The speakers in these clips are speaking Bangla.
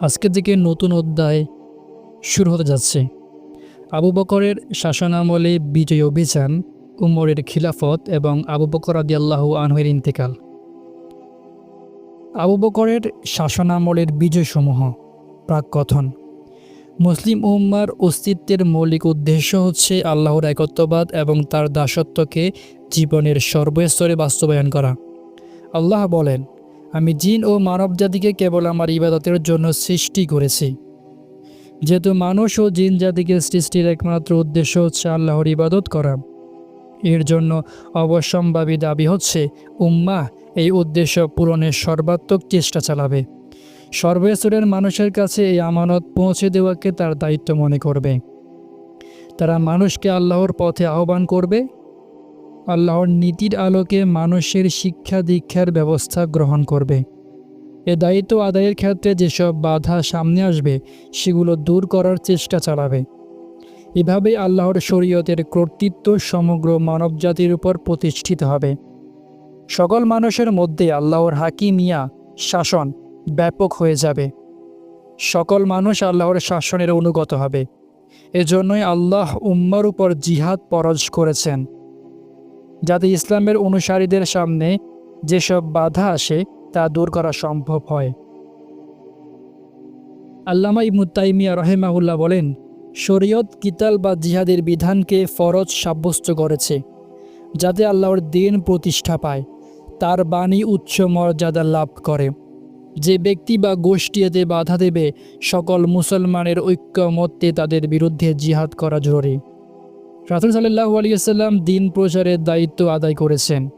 আজকে থেকে নতুন অধ্যায় শুরু হতে যাচ্ছে। আবু বকরের শাসনামলে বিজয় অভিযান, উমরের খিলাফত এবং আবু বকর আদিয়াল্লাহু আনহের ইন্তেকাল। আবু বকরের শাসনামলের বিজয়সমূহ, প্রাককথন। মুসলিম উম্মার অস্তিত্বের মৌলিক উদ্দেশ্য হচ্ছে আল্লাহর একত্ববাদ এবং তার দাসত্বকে জীবনের সর্বস্তরে বাস্তবায়ন করা। আল্লাহ বলেন আমি জিন ও মানব জাতিকে কেবল আমার ইবাদতের জন্য সৃষ্টি করেছি। যেহেতু মানুষ ও জিন জাতিকে সৃষ্টির একমাত্র উদ্দেশ্য হচ্ছে আল্লাহর ইবাদত করা। এর জন্য অবশ্যম্ভাবী দাবি হচ্ছে উম্মাহ এই উদ্দেশ্য পূরণের সর্বাত্মক চেষ্টা চালাবে। সর্বস্তরের মানুষের কাছে এই আমানত পৌঁছে দেওয়াকে তার দায়িত্ব মনে করবে। তারা মানুষকে আল্লাহর পথে আহ্বান করবে আল্লাহর নীতির আলোকে মানুষের শিক্ষা দীক্ষার ব্যবস্থা গ্রহণ করবে। এ দায়িত্ব আদায়ের ক্ষেত্রে যেসব বাধা সামনে আসবে, সেগুলো দূর করার চেষ্টা চালাবে। এভাবেই আল্লাহর শরীয়তের কর্তৃত্ব সমগ্র মানবজাতির উপর প্রতিষ্ঠিত হবে। সকল মানুষের মধ্যে আল্লাহর হাকিমিয়া শাসন ব্যাপক হয়ে যাবে। সকল মানুষ আল্লাহর শাসনের অনুগত হবে। এজন্যই আল্লাহ উম্মার উপর জিহাদ পরজ করেছেন। যাতে ইসলামের অনুসারীদের সামনে যেসব বাধা আসে তা দূর করা সম্ভব হয়। আল্লামা ইবনুত্তাইমিয়া রহেমাহুল্লাহ বলেন, শরীয়ত কিতাল বা জিহাদের বিধানকে ফরজ সাব্যস্ত করেছে, যাতে আল্লাহর দিন প্রতিষ্ঠা পায়, তার বাণী উচ্চ মর্যাদা লাভ করে। যে ব্যক্তি বা গোষ্ঠী এতে বাধা দেবে, সকল মুসলমানের ঐক্যমত্যে তাদের বিরুদ্ধে জিহাদ করা জরুরি। রাসুল সাল্লাহু আলিয়াল্লাম দিন প্রচারের দায়িত্ব আদায় করেছেন।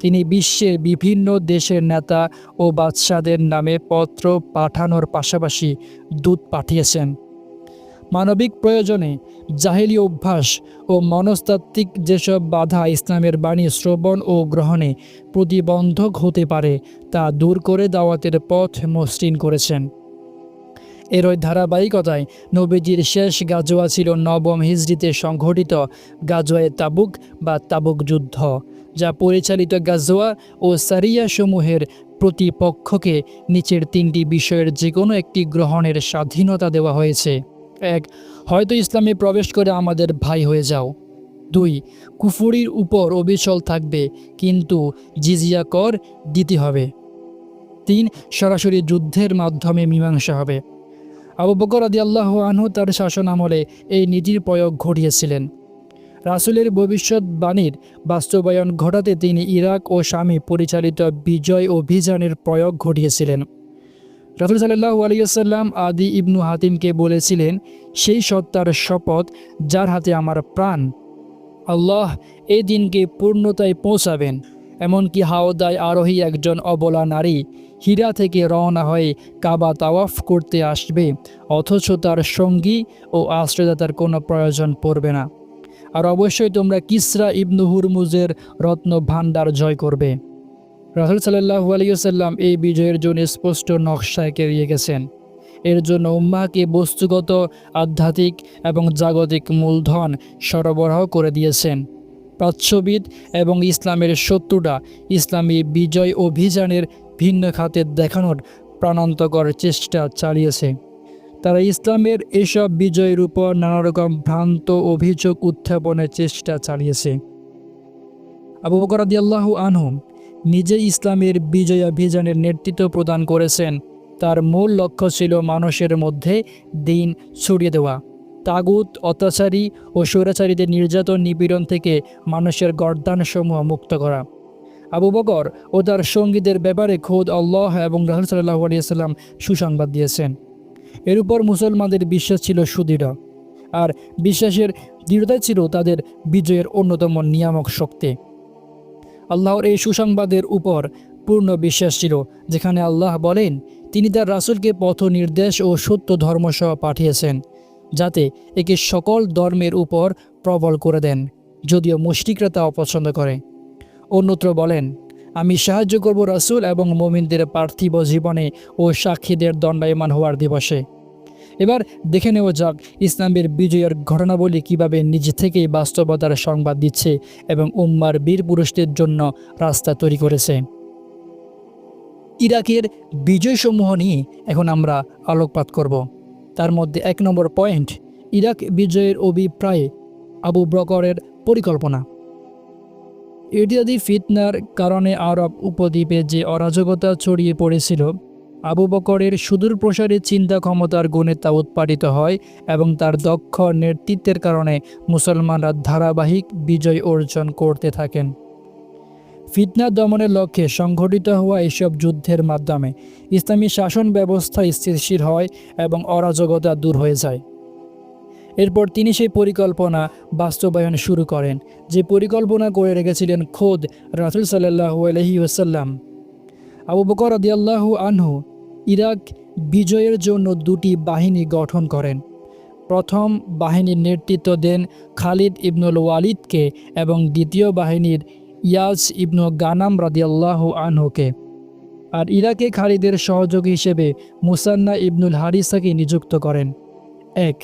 তিনি বিশ্বের বিভিন্ন দেশের নেতা ও বাদশাদের নামে পত্র পাঠানোর পাশাপাশি দূত পাঠিয়েছেন। মানবিক প্রয়োজনে জাহেলি অভ্যাস ও মনস্তাত্ত্বিক যেসব বাধা ইসলামের বাণী শ্রবণ ও গ্রহণে প্রতিবন্ধক হতে পারে, তা দূর করে দাওয়াতের পথ মসৃণ করেছেন। এর ওই ধারাবাহিকতায় নবীজির শেষ গাজোয়া ছিল নবম হিজড়িতে সংঘটিত গাজোয়ায়ে তাবুক বা তাবুক যুদ্ধ, যা পরিচালিত গাজোয়া ও সারিয়া সমূহের প্রতিপক্ষকে নিচের তিনটি বিষয়ের যে কোনো একটি গ্রহণের স্বাধীনতা দেওয়া হয়েছে। এক, হয়তো ইসলামে প্রবেশ করে আমাদের ভাই হয়ে যাও। দুই, কুফুরির উপর অবিচল থাকবে, কিন্তু জিজিয়া কর দিতে হবে। তিন, সরাসরি যুদ্ধের মাধ্যমে মীমাংসা হবে। আবু বকর আদি আল্লাহ আনহু তার শাসন আমলে এই নীতির প্রয়োগ ঘটিয়েছিলেন। রাসুলের ভবিষ্যৎবাণীর বাস্তবায়ন ঘটাতে তিনি ইরাক ও স্বামী পরিচালিত বিজয় অভিযানের প্রয়োগ ঘটিয়েছিলেন। রাসুল সাল্লাহ আলিয়াল্লাম আদি ইবনু হাতিমকে বলেছিলেন, সেই সত্তার শপথ যার হাতে আমার প্রাণ, আল্লাহ এই দিনকে পূর্ণতায় পৌঁছাবেন। এমনকি হাওদায় আরোহী একজন অবলা নারী হীরা থেকে রওনা হয়ে কাবা তাওয়াফ করতে আসবে, অথচ তার সঙ্গী ও আশ্রয়দাতার কোনো প্রয়োজন পড়বে না। আর অবশ্যই তোমরা কিসরা ইবনু হুরমুজের রত্ন ভাণ্ডার জয় করবে। রাহুল সাল্লাহ আলিয়াল্লাম এই বিজয়ের জন্য স্পষ্ট নকশায় কেরিয়ে গেছেন। এর জন্য উম্মাকে বস্তুগত, আধ্যাত্মিক এবং জাগতিক মূলধন সরবরাহ করে দিয়েছেন। প্রাচ্যবিদ এবং ইসলামের শত্রুরা ইসলামী বিজয় অভিযানের ভিন্ন খাতে দেখানোর প্রাণান্তকর চেষ্টা চালিয়েছে। তারা ইসলামের এসব বিজয়ের উপর নানা রকম ভ্রান্ত অভিযোগ উত্থাপনের চেষ্টা চালিয়েছে। আবু বকর আল্লাহ আনহুম নিজে ইসলামের বিজয় অভিযানের নেতৃত্ব প্রদান করেছেন। তার মূল লক্ষ্য ছিল মানুষের মধ্যে দিন ছড়িয়ে দেওয়া। তাগুত, অত্যাচারী ও স্বৈরাচারীদের নির্যাতন নিপীড়ন থেকে মানুষের গর্দানসমূহ মুক্ত করা। আবু বকর ও তার সঙ্গীদের ব্যাপারে খোদ আল্লাহ এবং রাহুল সাল্লাহ আলিয়াল্লাম সুসংবাদ দিয়েছেন। এর উপর মুসলমানদের বিশ্বাস ছিল সুদৃঢ়, আর বিশ্বাসের দৃঢ়তাই ছিল তাদের বিজয়ের অন্যতম নিয়ামক শক্তি। আল্লাহর এই সুসংবাদের উপর পূর্ণ বিশ্বাস ছিল, যেখানে আল্লাহ বলেন, তিনি তার রাসূলকে পথ নির্দেশ ও সত্য ধর্মসহ পাঠিয়েছেন, যাতে একে সকল ধর্মের উপর প্রবল করে দেন, যদিও মুশরিকরা তা অপছন্দ করে। অন্যত্র বলেন, আমি সাহায্য করব রাসূল এবং মোমিনদের পার্থিব জীবনে ও সাক্ষীদের দণ্ডায়মান হওয়ার দিবসে। এবার দেখে নেওয়া যাক ইসলামের বিজয়ের ঘটনাবলী কীভাবে নিজে থেকেই বাস্তবতার সংবাদ দিচ্ছে এবং উম্মার বীর পুরুষদের জন্য রাস্তা তৈরি করেছে। ইরাকের বিজয়সমূহ নিয়ে এখন আমরা আলোকপাত করব। তার মধ্যে এক নম্বর পয়েন্ট, ইরাক বিজয়ের অভিপ্রায়ে আবু ব্রকরের পরিকল্পনা। ইত্যাদি ফিতনার কারণে আরব উপদ্বীপে যে অরাজকতা ছড়িয়ে পড়েছিল, আবু বকরের সুদূর প্রসারী চিন্তা ক্ষমতার গুণে তা উৎপাদিত হয় এবং তার দক্ষ নেতৃত্বের কারণে মুসলমানরা ধারাবাহিক বিজয় অর্জন করতে থাকেন। ফিতনা দমনের লক্ষ্যে সংঘটিত হওয়া এসব যুদ্ধের মাধ্যমে ইসলামী শাসন ব্যবস্থা স্থিতিশীল হয় এবং অরাজকতা দূর হয়ে যায়। এরপর তিনি সেই পরিকল্পনা বাস্তবায়ন শুরু করেন, যে পরিকল্পনা করে রেখেছিলেন খোদ রাসুল সাল্লাহু আলহি ওসাল্লাম আবু বকর আদিয়াল্লাহু আনহু ইরাক বিজয়ের জন্য দুটি বাহিনী গঠন করেন। প্রথম বাহিনীর নেতৃত্ব দেন খালিদ ইবনুল ওয়ালিদকে এবং দ্বিতীয় বাহিনীর ইয়াজ ইবনু গানাম রাদিয়াল্লাহু আনহুকে। আর ইরাকে খালিদের সহযোগী হিসেবে মুসান্না ইবনুল হারিসাকে নিযুক্ত করেন। এক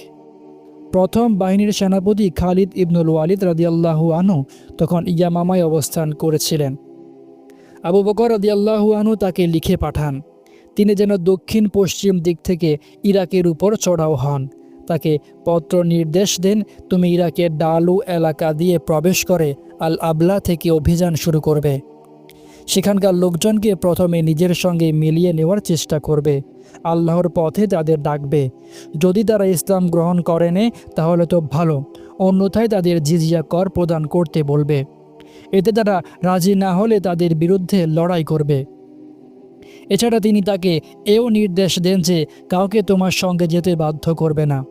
প্রথম বাহিনীর সেনাপতি খালিদ ইবনুল ওয়ালিদ রাদিয়াল্লাহু আনহু তখন ইয়ামামায় অবস্থান করেছিলেন। আবু বকর রাদিয়াল্লাহু আনহু তাকে লিখে পাঠান, তিনি যেন দক্ষিণ পশ্চিম দিক থেকে ইরাকের উপর চড়াও হন। তাকে পত্র নির্দেশ দেন, তুমি ইরাকের ডালু এলাকা দিয়ে প্রবেশ করে আল আবলা থেকে অভিযান শুরু করবে। সেখানকার লোকজনকে প্রথমে নিজের সঙ্গে মিলিয়ে নেওয়ার চেষ্টা করবে। আল্লাহর পথে তাদের ডাকবে। যদি তারা ইসলাম গ্রহণ করে নে তাহলে তো ভালো। অন্যথায় তাদের জিজিয়া কর প্রদান করতে বলবে। এতে তারা রাজি না হলে তাদের বিরুদ্ধে লড়াই করবে। এছাড়া তিনি তাকে এও নির্দেশ দেন যে, কাউকে তোমার সঙ্গে যেতে বাধ্য করবে না।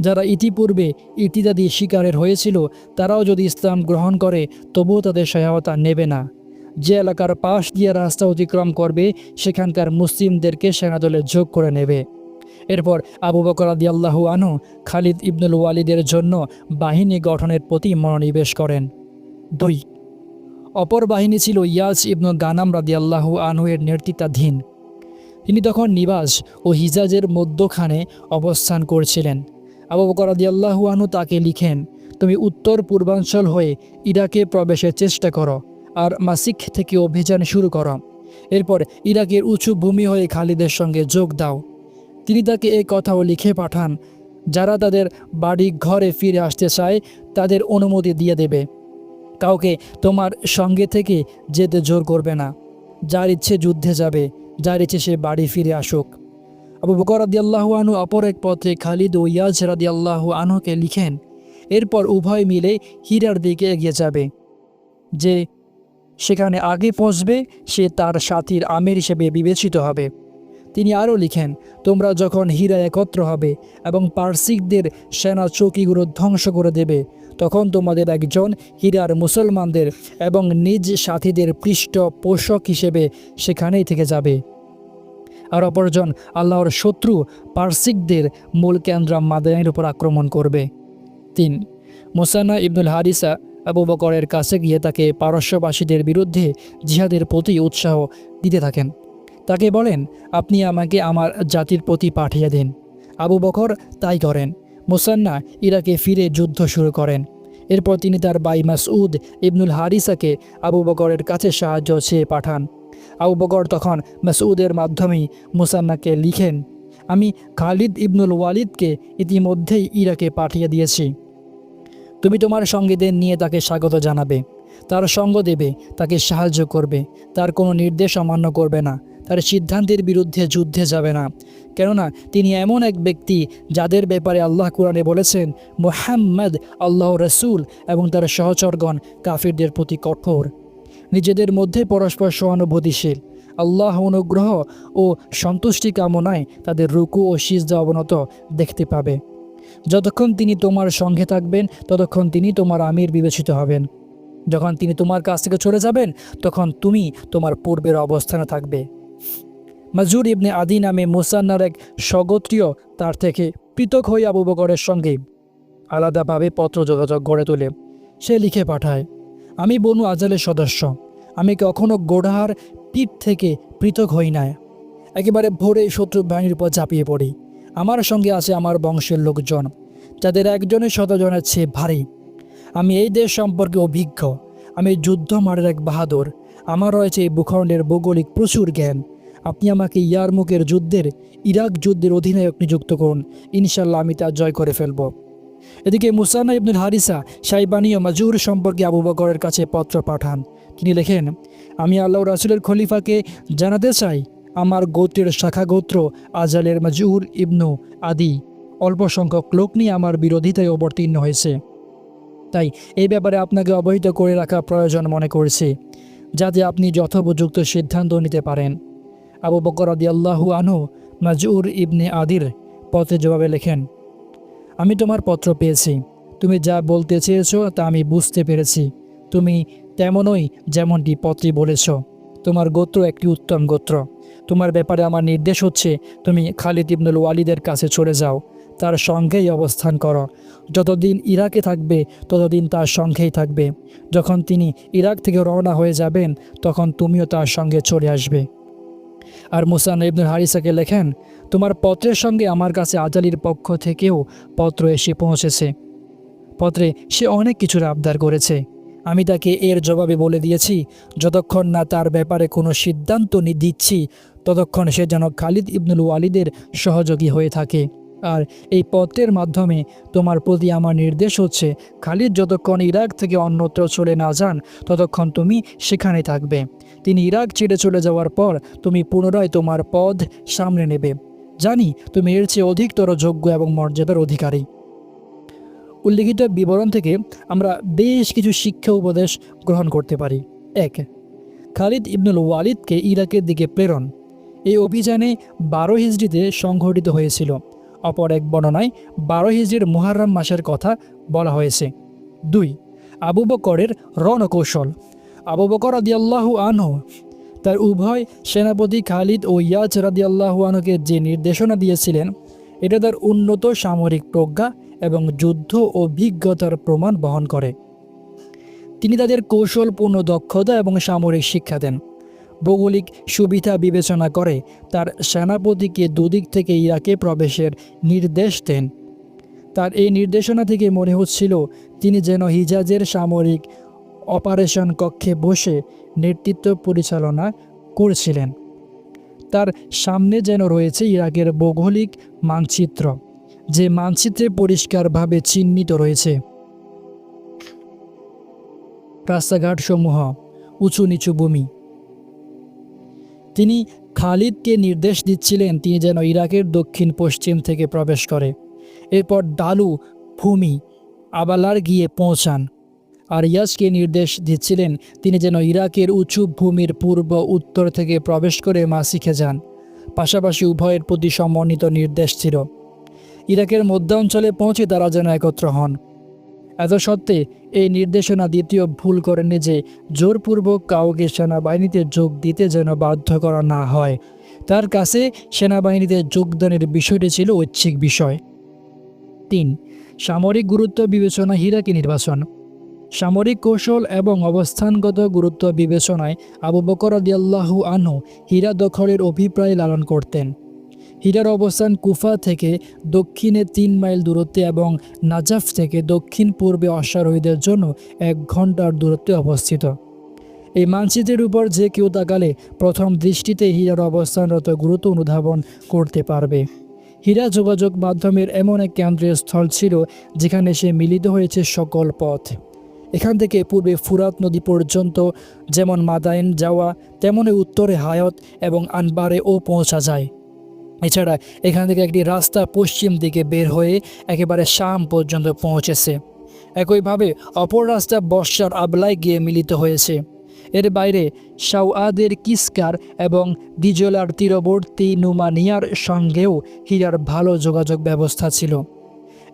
যারা ইতিপূর্বে ইতিদাদি শিকারের হয়েছিল, তারাও যদি ইসলাম গ্রহণ করে, তবুও তাদের সহায়তা নেবে না। যে এলাকার পাশ দিয়ে রাস্তা অতিক্রম করবে, সেখানকার মুসলিমদেরকে সেনাদলে যোগ করে নেবে। এরপর আবু বকর আদিয়াল্লাহু আনু খালিদ ইবনুল ওয়ালিদের জন্য বাহিনী গঠনের প্রতি মনোনিবেশ করেন। দুই, অপর বাহিনী ছিল ইয়াজ ইবনু গানাম রাদি রাদিয়াল্লাহু আনহুয়ের নেতৃত্বাধীন। তিনি তখন নিবাস ও হিজাজের মধ্যখানে অবস্থান করছিলেন। আবু বকর রাদিয়াল্লাহু আনহু তাকে লিখেন, তুমি উত্তর পূর্বাঞ্চল হয়ে ইরাকে প্রবেশের চেষ্টা করো। আর মাসিক থেকে অভিযান শুরু করো। এরপর ইরাকের উঁচু ভূমি হয়ে খালিদের সঙ্গে যোগ দাও। তিনি তাকে এই কথাও লিখে পাঠান, যারা তাদের বাড়ি ঘরে ফিরে আসতে চায়, তাদের অনুমতি দিয়ে দেবে। কাউকে তোমার সঙ্গে থেকে যেতে জোর করবে না। যার ইচ্ছে যুদ্ধে যাবে, যার ইচ্ছে সে বাড়ি ফিরে আসুক। আবু বকর রাদিয়াল্লাহু আনহু অপর এক পথে খালিদ ও ইয়াজ রাদিয়াল্লাহু আনহুকে লিখেন, এরপর উভয় মিলে হীরার দিকে এগিয়ে যাবে। যে সেখানে আগে পৌঁছবে, সে তার সাথীর আমের হিসেবে বিবেচিত হবে। তিনি আরও লিখেন, তোমরা যখন হীরা একত্র হবে এবং পার্সিকদের সেনা চৌকিগুলো ধ্বংস করে দেবে, তখন তোমাদের একজন হীরার মুসলমানদের এবং নিজ সাথীদের পৃষ্ঠপোষক হিসেবে সেখানেই থেকে যাবে। আর অপরজন আল্লাহর শত্রু পার্সিকদের মূল কেন্দ্র মাদানের উপর আক্রমণ করবে। তিন মোসানা ইবনুল হারিসা আবু বকরের কাছে গিয়ে তাকে পারস্যবাসীদের বিরুদ্ধে জিহাদের প্রতি উৎসাহ দিতে থাকেন। তাকে বলেন, আপনি আমাকে আমার জাতির প্রতি পাঠিয়ে দিন। আবু বকর তাই করেন। মোসান্না ইরাকে ফিরে যুদ্ধ শুরু করেন। এরপর তিনি তার বাই মাসউদ ইবনুল হারিসাকে আবু বকরের কাছে সাহায্য চেয়ে পাঠান। আবু বকর তখন মাসউদের মাধ্যমেই মুসান্নাকে লিখেন, আমি খালিদ ইবনুল ওয়ালিদকে ইতিমধ্যেই ইরাকে পাঠিয়ে দিয়েছি। তুমি তোমার সঙ্গীদের নিয়ে তাকে স্বাগত জানাবে, তার সঙ্গ দেবে, তাকে সাহায্য করবে, তার কোনো নির্দেশ অমান্য করবে না, তার সিদ্ধান্তের বিরুদ্ধে যুদ্ধে যাবে না। কেননা তিনি এমন এক ব্যক্তি যাদের ব্যাপারে আল্লাহ কোরআনে বলেছেন, মোহাম্মদ আল্লাহ রসুল এবং তার সহচরগণ কাফিরদের প্রতি কঠোর। নিজেদের মধ্যে পরস্পর সহানুভূতিশীল। আল্লাহ অনুগ্রহ ও সন্তুষ্টি কামনায় তাদের রুকু ও সিজদা অবনত দেখতে পাবে। যতক্ষণ তিনি তোমার সঙ্গে থাকবেন, ততক্ষণ তিনি তোমার আমির বিবেচিত হবেন। যখন তিনি তোমার কাছ থেকে চলে যাবেন, তখন তুমি তোমার পূর্বের অবস্থানে থাকবে। মাজুর ইবনে আদি নামে মুসান্নার এক স্বগোত্রীয় তার থেকে পৃথক হয়ে আবু বকরের সঙ্গে আলাদাভাবে পত্র যোগাযোগ গড়ে তোলে। সে লিখে পাঠায়, আমি বনু আজালের সদস্য। আমি কখনো গোড়াহার পিঠ থেকে পৃথক হই না একেবারে ভোরে শত্রু বাহিনীর উপর ঝাঁপিয়ে পড়ি। আমার সঙ্গে আছে আমার বংশের লোকজন, যাদের একজনের শতজনের চেয়ে ভারী। আমি এই দেশ সম্পর্কে অভিজ্ঞ। আমি যুদ্ধ মারের এক বাহাদুর। আমার রয়েছে এই ভূখণ্ডের ভৌগোলিক প্রচুর জ্ঞান। আপনি আমাকে ইয়ারমুকের যুদ্ধের, ইরাক যুদ্ধের অধিনায়ক নিযুক্ত করুন। ইনশাল্লাহ আমি তা জয় করে ফেলব। এদিকে মুসানা ইবনুল হারিসা সাইবানি ও মাজুর সম্পর্কে আবু বকরের কাছে পত্র পাঠান। তিনি লেখেন, আমি আল্লাহ রাসুলের খলিফাকে জানাতে চাই আমার গোত্রের শাখা গোত্র আজালের মাজুর ইবনু, আদি। অল্প সংখ্যক লোক নিয়ে আমার বিরোধিতায় অবতীর্ণ হয়েছে। তাই এই ব্যাপারে আপনাকে অবহিত করে রাখা প্রয়োজন মনে করছি, যাতে আপনি যথোপযুক্ত সিদ্ধান্ত নিতে পারেন। আবু বকর আদি আল্লাহু আনহু মাজুর ইবনে আদির পত্রে জবাবে লেখেন, আমি তোমার পত্র পেয়েছি। তুমি যা বলতে চেয়েছো তা আমি বুঝতে পেরেছি। তুমি তেমনই যেমনটি পত্রে বলেছ, তোমার গোত্র একটি উত্তম গোত্র। তোমার ব্যাপারে আমার নির্দেশ হচ্ছে, তুমি খালিদ ইবনুল ওয়ালিদের কাছে চলে যাও, তার সঙ্গেই অবস্থান করো। যতদিন ইরাকে থাকবে, ততদিন তার সঙ্গেই থাকবে। যখন তিনি ইরাক থেকে রওনা হয়ে যাবেন, তখন তুমিও তার সঙ্গে চলে আসবে। আর মুসান ইবনুল হারিসাকে লেখেন, তোমার পত্রের সঙ্গে আমার কাছে আজালির পক্ষ থেকেও পত্র এসে পৌঁছেছে। পত্রে সে অনেক কিছুর আবদার করেছে। আমি তাকে এর জবাবে বলে দিয়েছি, যতক্ষণ না তার ব্যাপারে কোনো সিদ্ধান্ত দিচ্ছি ততক্ষণ সে যেন খালিদ ইবনুল ওয়ালিদের সহযোগী হয়ে থাকে। আর এই পত্রের মাধ্যমে তোমার প্রতি আমার নির্দেশ হচ্ছে, খালিদ যতক্ষণ ইরাক থেকে অন্যত্র চলে না যান, ততক্ষণ তুমি সেখানে থাকবে। তিনি ইরাক ছেড়ে চলে যাওয়ার পর তুমি পুনরায় তোমার পদ সামনে নেবে। জানি তুমি এর চেয়ে অধিকতর যোগ্য এবং মর্যাদার অধিকারী। উল্লিখিত বিবরণ থেকে আমরা বেশ কিছু শিক্ষা উপদেশ গ্রহণ করতে পারি। এক, খালিদ ইবনুল ওয়ালিদকে ইরাকের দিকে প্রেরণ। এই অভিযানে বারো হিজড়িতে সংঘটিত হয়েছিল। অপর এক বর্ণনায় বারো হিজড়ির মুহাররম মাসের কথা বলা হয়েছে। দুই, আবু বকরের রণকৌশল। আবু বকর আদিয়াল্লাহু আনহু, তার উভয় সেনাপতি খালিদ ও ইয়াজ রাদিয়াল্লাহু আনহুকে যে নির্দেশনা দিয়েছিলেন, এটা তার উন্নত সামরিক প্রজ্ঞা এবং যুদ্ধ অভিজ্ঞতার প্রমাণ বহন করে। তিনি তাদের কৌশলপূর্ণ দক্ষতা এবং সামরিক শিক্ষা দেন। ভৌগোলিক সুবিধা বিবেচনা করে তার সেনাপতিকে দুদিক থেকে ইরাকে প্রবেশের নির্দেশ দেন। তার এই নির্দেশনা থেকে মনে হচ্ছিল তিনি যেন হিজাজের সামরিক অপারেশন কক্ষে বসে নেতৃত্ব পরিচালনা করছিলেন। তার সামনে যেন রয়েছে ইরাকের ভৌগোলিক মানচিত্র, যে মানচিত্রে পরিষ্কারভাবে চিহ্নিত রয়েছে। রাস্তাঘাটসমূহ উঁচু নিচু ভূমি তিনি খালিদকে নির্দেশ দিচ্ছিলেন তিনি যেন ইরাকের দক্ষিণ পশ্চিম থেকে প্রবেশ করে। এরপর ডালু ভূমি আবালার গিয়ে পৌঁছান আর ইয়াসকে নির্দেশ দিচ্ছিলেন তিনি যেন ইরাকের উঁচু ভূমির পূর্ব উত্তর থেকে প্রবেশ করে মাসিখে যান। পাশাপাশি উভয়ের প্রতি সমন্বিত নির্দেশ ছিল। ইরাকের মধ্যাঞ্চলে পৌঁছে তারা যেন একত্র হন। এত সত্ত্বে এই নির্দেশনা দ্বিতীয় ভুল করেনি যে জোরপূর্বক কাউকে সেনাবাহিনীতে যোগ দিতে যেন বাধ্য করা না হয়। তার কাছে সেনাবাহিনীতে যোগদানের বিষয়টি ছিল ঐচ্ছিক বিষয়। তিন, সামরিক গুরুত্ব বিবেচনা হিরাকি নির্বাচন। সামরিক কৌশল এবং অবস্থানগত গুরুত্ব বিবেচনায় আবু বকর আদিয়াল্লাহু আনহু হীরা দখলের অভিপ্রায় লালন করতেন। হীরার অবস্থান কুফা থেকে দক্ষিণে তিন মাইল দূরত্বে এবং নাজাফ থেকে দক্ষিণ পূর্বে অশ্বারোহীদের জন্য এক ঘণ্টার দূরত্বে অবস্থিত। এই মানচিত্রের উপর যে কেউ তাকালে প্রথম দৃষ্টিতে হীরার অবস্থানরত গুরুত্ব অনুধাবন করতে পারবে। হীরা যোগাযোগ মাধ্যমের এমন এক কেন্দ্রীয় স্থল ছিল যেখানে সে মিলিত হয়েছে সকল পথ। এখান থেকে পূর্বে ফুরাত নদী পর্যন্ত, যেমন মাদাইন যাওয়া তেমনই উত্তরে হায়ত এবং আনবারেও পৌঁছা যায়। এছাড়া এখান থেকে একটি রাস্তা পশ্চিম দিকে বের হয়ে একেবারে শাম পর্যন্ত পৌঁছেছে। একইভাবে অপর রাস্তা বর্ষার আবলায় গিয়ে মিলিত হয়েছে। এর বাইরে শাওয়াদের কিসকার এবং দিজলার তীরবর্তী নুমানিয়ার সঙ্গেও হীরার ভালো যোগাযোগ ব্যবস্থা ছিল।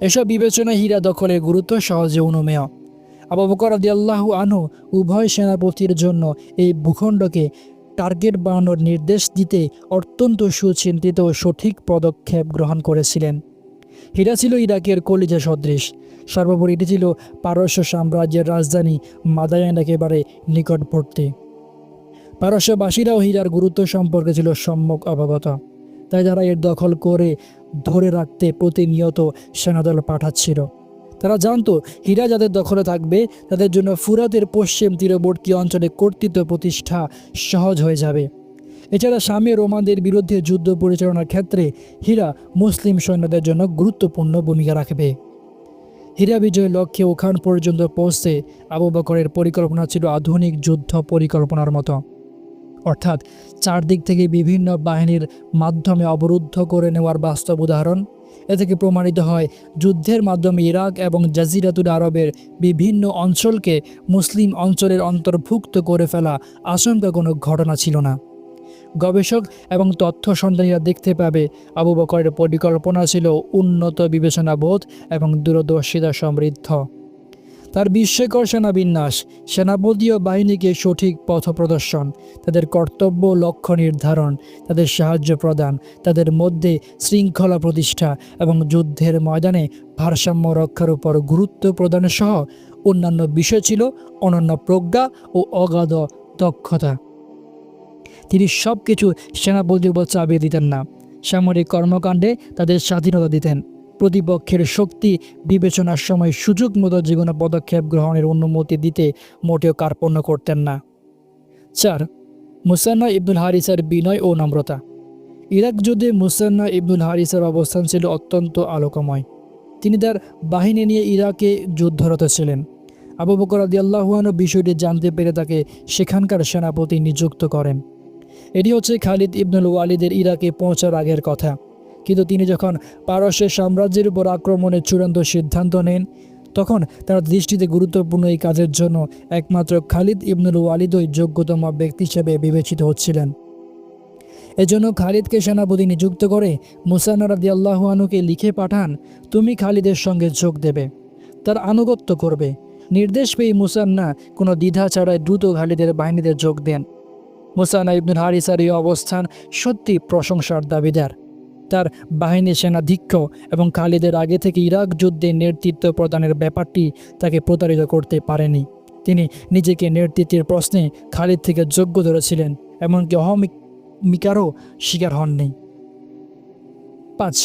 এসব বিবেচনায় হীরা দখলের গুরুত্ব সহজে অনুমেয়। আবু বকর আল্লাহ আনহু উভয় সেনাপতির জন্য এই ভূখণ্ডকে টার্গেট বানানোর নির্দেশ দিতে অত্যন্ত সুচিন্তিত সঠিক পদক্ষেপ গ্রহণ করেছিলেন। হীরা ছিল ইরাকের কলিজা সদৃশ। সর্বোপরি এটি ছিল পারস্য সাম্রাজ্যের রাজধানী মাদায়ান একেবারে নিকটবর্তী। পারস্যবাসীরাও হীরার গুরুত্ব সম্পর্কে ছিল সম্যক অবগত। তাই তারা এর দখল করে ধরে রাখতে প্রতিনিয়ত সেনাদল পাঠাচ্ছিল। তারা জানতো হীরা যাদের দখলে থাকবে, তাদের জন্য ফুরাতের পশ্চিম তীরবর্তী অঞ্চলে কর্তৃত্ব প্রতিষ্ঠা সহজ হয়ে যাবে। এছাড়া স্বামী রোমানদের বিরুদ্ধে যুদ্ধ পরিচালনার ক্ষেত্রে হীরা মুসলিম সৈন্যদের জন্য গুরুত্বপূর্ণ ভূমিকা রাখবে। হীরা বিজয়ের লক্ষ্যে ওখান পর্যন্ত পৌঁছতে আবু বকরের পরিকল্পনা ছিল আধুনিক যুদ্ধ পরিকল্পনার মতো। অর্থাৎ চারদিক থেকে বিভিন্ন বাহিনীর মাধ্যমে অবরুদ্ধ করে নেওয়ার বাস্তব উদাহরণ এ থেকে প্রমাণিত হয়, যুদ্ধের মাধ্যমে ইরাক এবং জাজিরাতুল আরবের বিভিন্ন অঞ্চলকে মুসলিম অঞ্চলের অন্তর্ভুক্ত করে ফেলা আশঙ্কা কোনো ঘটনা ছিল না। গবেষক এবং তথ্য সন্ধানীরা দেখতে পাবে, আবু বকরের পরিকল্পনা ছিল উন্নত বিবেচনাবোধ এবং দূরদর্শিতা সমৃদ্ধ। তার বিস্ময়কর সেনা বিন্যাস সেনাপতি ও বাহিনীকে সঠিক পথ প্রদর্শন, তাদের কর্তব্য লক্ষ্য নির্ধারণ, তাদের সাহায্য প্রদান, তাদের মধ্যে শৃঙ্খলা প্রতিষ্ঠা এবং যুদ্ধের ময়দানে ভারসাম্য রক্ষার উপর গুরুত্ব প্রদান সহ অন্যান্য বিষয় ছিল অনন্য প্রজ্ঞা ও অগাধ দক্ষতা। তিনি সব কিছু সেনাপতির উপর চাপিয়ে দিতেন না। সামরিক কর্মকাণ্ডে তাদের স্বাধীনতা দিতেন। প্রতিপক্ষের শক্তি বিবেচনার সময় সুযোগ মতো যে কোনো পদক্ষেপ গ্রহণের অনুমতি দিতে মোটেও কার্পণ্য করতেন না। চার, মুসান্না ইবনুল হারিসার বিনয় ও নম্রতা। ইরাক যুদ্ধে মুসান্না ইবনুল হারিসার অবস্থান ছিল অত্যন্ত আলোকময়। তিনি তার বাহিনী নিয়ে ইরাকে যুদ্ধরত ছিলেন। আবু বকর আদি আল্লাহুয়ানও বিষয়টি জানতে পেরে তাকে সেখানকার সেনাপতি নিযুক্ত করেন। এটি হচ্ছে খালিদ ইবনুল ওয়ালিদের ইরাকে পৌঁছার আগের কথা। কিন্তু তিনি যখন পারস্যের সাম্রাজ্যের উপর আক্রমণের চূড়ান্ত সিদ্ধান্ত নেন, তখন তার দৃষ্টিতে গুরুত্বপূর্ণ এই কাজের জন্য একমাত্র খালিদ ইবনুল ওয়ালিদই যোগ্যতম ব্যক্তি হিসেবে বিবেচিত হচ্ছিলেন। এজন্য খালিদকে সেনাপতি নিযুক্ত করে মুসান্না রাদি আল্লাহুয়ানুকে লিখে পাঠান, তুমি খালিদের সঙ্গে যোগ দেবে, তার আনুগত্য করবে। নির্দেশ পেয়ে মুসান্না কোনো দ্বিধা ছাড়াই দ্রুত খালিদের বাহিনীতে যোগ দেন। মুসান্না ইবনুল হারিসার এই অবস্থান সত্যি প্রশংসার দাবিদার। তার বাহিনী সেনাধিক্ষ এবং খালিদের আগে থেকে ইরাক যুদ্ধে নেতৃত্ব প্রদানের ব্যাপারটি তাকে প্রতারিত করতে পারেনি। তিনি নিজেকে নেতৃত্বের প্রশ্নে খালিদ থেকে যোগ্য ধরেছিলেন, এমনকি অহমিকারও শিকার হননি। পাঁচ,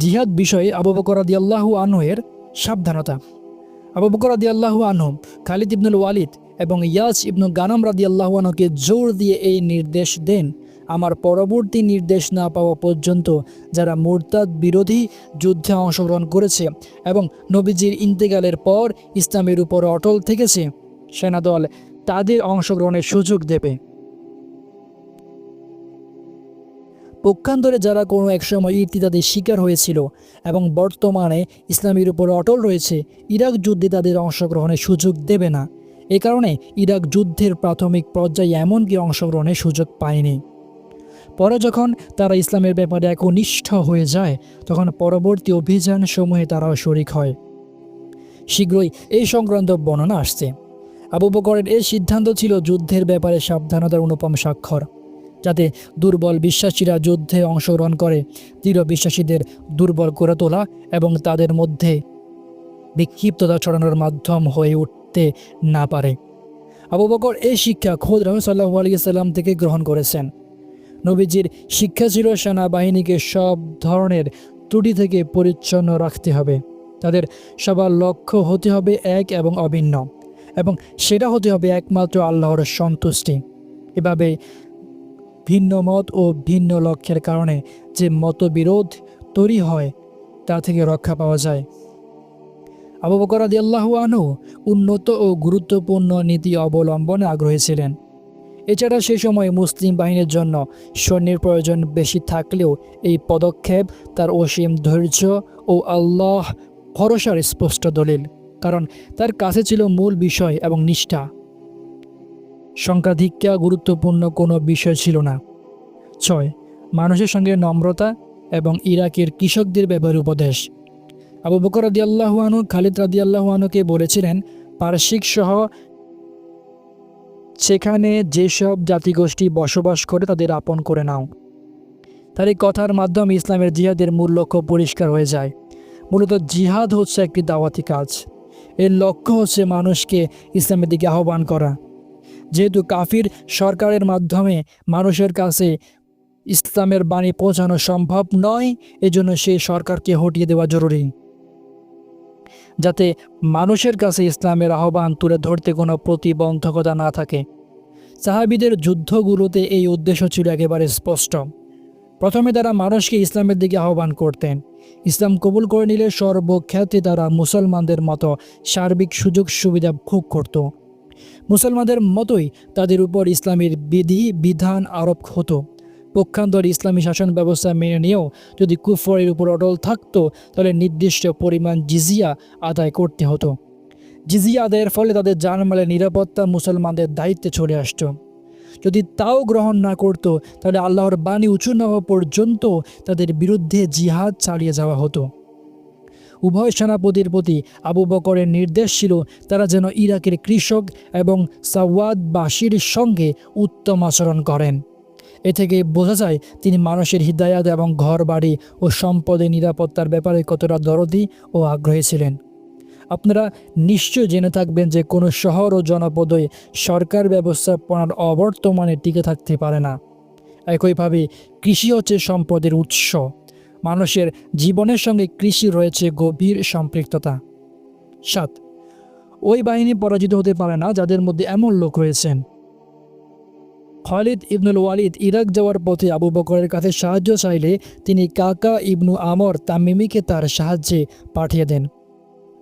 জিহাদ বিষয়ে আবু বকর আল্লাহু আনহের সাবধানতা। আবু বকর আল্লাহু আনহু, খালিদ ইবনুল ওয়ালিদ এবং ইয়াস ইবনু গানাম রাদি আল্লাহু আনহুকে জোর দিয়ে এই নির্দেশ দেন। আমার পরবর্তী নির্দেশ না পাওয়া পর্যন্ত যারা মোরতাদ বিরোধী যুদ্ধে অংশগ্রহণ করেছে এবং নবীজির ইন্তেকালের পর ইসলামের উপর অটল থেকেছে, সেনাদল তাদের অংশগ্রহণের সুযোগ দেবে। পক্ষান্তরে যারা কোনো একসময় ইর্তিদাদের শিকার হয়েছিল এবং বর্তমানে ইসলামের উপর অটল রয়েছে, ইরাক যুদ্ধে তাদের অংশগ্রহণের সুযোগ দেবে না। এ কারণে ইরাক যুদ্ধের প্রাথমিক পর্যায়ে এমনকি অংশগ্রহণের সুযোগ পায়নি। পরে যখন তারা ইসলামের ব্যাপারে একনিষ্ঠ হয়ে যায়, তখন পরবর্তী অভিযান সমূহে তারাও শরিক হয়। শীঘ্রই এই সংক্রান্ত বর্ণনা আসছে। আবু বকরের এই সিদ্ধান্ত ছিল যুদ্ধের ব্যাপারে সাবধানতার অনুপম স্বাক্ষর, যাতে দুর্বল বিশ্বাসীরা যুদ্ধে অংশগ্রহণ করে, দৃঢ় বিশ্বাসীদের দুর্বল করে তোলা এবং তাদের মধ্যে বিক্ষিপ্ততা ছড়ানোর মাধ্যম হয়ে উঠতে না পারে। আবু বকর এই শিক্ষা খোদ রহমসাল্লাহ আলিয়াল্লাম থেকে গ্রহণ করেছেন। নবীজির শিক্ষা ছিল সেনাবাহিনীকে সব ধরনের ত্রুটি থেকে পরিচ্ছন্ন রাখতে হবে। তাদের সবার লক্ষ্য হতে হবে এক এবং অভিন্ন, এবং সেটা হতে হবে একমাত্র আল্লাহর সন্তুষ্টি। এভাবে ভিন্ন মত ও ভিন্ন লক্ষ্যের কারণে যে মতবিরোধ তৈরি হয়, তা থেকে রক্ষা পাওয়া যায়। আবু বকর আদি আল্লাহ আনহু উন্নত ও গুরুত্বপূর্ণ নীতি অবলম্বনে আগ্রহী ছিলেন। এছাড়া সে সময় মুসলিম বাহিনীর জন্য সৈন্যের প্রয়োজন বেশি থাকলেও এই পদক্ষেপ তার অসীম ধৈর্য ও আল্লাহ ভরসার স্পষ্ট দলিল, কারণ তার কাছে ছিল মূল বিষয় এবং নিষ্ঠা। সংখ্যাধিক্যা গুরুত্বপূর্ণ কোনো বিষয় ছিল না। ছয়, মানুষের সঙ্গে নম্রতা এবং ইরাকের কৃষকদের ব্যাপারে উপদেশ। আবু বকর রাদি আল্লাহুয়ানু খালিদ রাদি আল্লাহুয়ানুকে বলেছিলেন পার্শ্বিক সহ সেখানে যেসব জাতিগোষ্ঠী বসবাস করে তাদের আপন করে নাও। তার এই কথার মাধ্যমে ইসলামের জিহাদের মূল লক্ষ্য পরিষ্কার হয়ে যায়। মূলত জিহাদ হচ্ছে একটি দাওয়াতি কাজ। এর লক্ষ্য হচ্ছে মানুষকে ইসলামের দিকে আহ্বান করা। যেহেতু কাফির সরকারের মাধ্যমে মানুষের কাছে ইসলামের বাণী পৌঁছানো সম্ভব নয়, এজন্য সেই সরকারকে হটিয়ে দেওয়া জরুরি। যাতে মানুষের কাছে ইসলামের আহ্বান তুলে ধরতে কোনো প্রতিবন্ধকতা না থাকে। সাহাবিদের যুদ্ধগুলোতে এই উদ্দেশ্য ছিল একেবারে স্পষ্ট। প্রথমে তারা মানুষকে ইসলামের দিকে আহ্বান করতেন। ইসলাম কবুল করে নিলে সর্বক্ষেত্রে তারা মুসলমানদের মতো সার্বিক সুযোগ সুবিধা ভোগ করত। মুসলমানদের মতোই তাদের উপর ইসলামের বিধি বিধান আরোপ হতো। পক্ষান্তর ইসলামী শাসন ব্যবস্থা মেনে নিয়েও যদি কুফরের উপর অটল থাকতো, তাহলে নির্দিষ্ট পরিমাণ জিজিয়া আদায় করতে হতো। জিজিয়া আদায়ের ফলে তাদের জানমালের নিরাপত্তা মুসলমানদের দায়িত্বে চলে আসতো। যদি তাও গ্রহণ না করত, তাহলে আল্লাহর বাণী উঁচু না হওয়া পর্যন্ত তাদের বিরুদ্ধে জিহাদ চালিয়ে যাওয়া হতো। উভয় সেনাপতির প্রতি আবু বকরের নির্দেশ ছিল, তারা যেন ইরাকের কৃষক এবং সাওয়াদবাসীর সঙ্গে উত্তম আচরণ করেন। এ থেকে বোঝা যায় তিনি মানুষের হৃদায়াত এবং ঘর বাড়ি ও সম্পদের নিরাপত্তার ব্যাপারে কতটা দরদি ও আগ্রহী ছিলেন। আপনারা নিশ্চয় জেনে থাকবেন যে কোনো শহর ও জনপদে সরকার ব্যবস্থাপনার অবর্তমানে টিকে থাকতে পারে না। একইভাবে কৃষি হচ্ছে সম্পদের উৎস। মানুষের জীবনের সঙ্গে কৃষি রয়েছে গভীর সম্পৃক্ততা। সাত, ওই বাহিনী পরাজিত হতে পারে না যাদের মধ্যে এমন লোক রয়েছেন। খালিদ ইবনুল ওয়ালিদ ইরাক যাওয়ার পথে আবু বকরের কাছে সাহায্য চাইলে তিনি কাকা ইবনু আমর তামিমিকে তার সাহায্যে পাঠিয়ে দেন।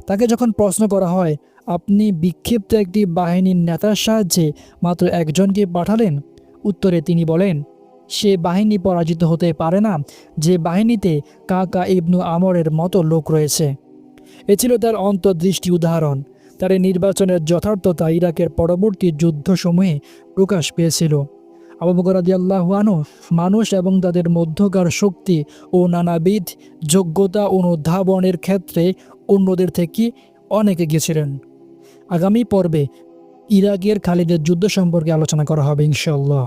তাকে যখন প্রশ্ন করা হয়, আপনি বিক্ষিপ্ত একটি বাহিনীর নেতার সাহায্যে মাত্র একজনকে পাঠালেন? উত্তরে তিনি বলেন, সে বাহিনী পরাজিত হতে পারে না, যে বাহিনীতে কাকা ইবনু আমরের মতো লোক রয়েছে। এ ছিল তার অন্তর্দৃষ্টি উদাহরণ। তার এই নির্বাচনের যথার্থতা ইরাকের পরবর্তী যুদ্ধসমূহে প্রকাশ পেয়েছিল। আবু বকর রাদিয়াল্লাহু আনহু মানুষ এবং তাদের মধ্যকার শক্তি ও নানাবিধ যোগ্যতা অনুধাবনের ক্ষেত্রে অন্যদের থেকে অনেকে এগিয়েছিলেন। আগামী পর্বে ইরাকের খালিদের যুদ্ধ সম্পর্কে আলোচনা করা হবে ইনশাল্লাহ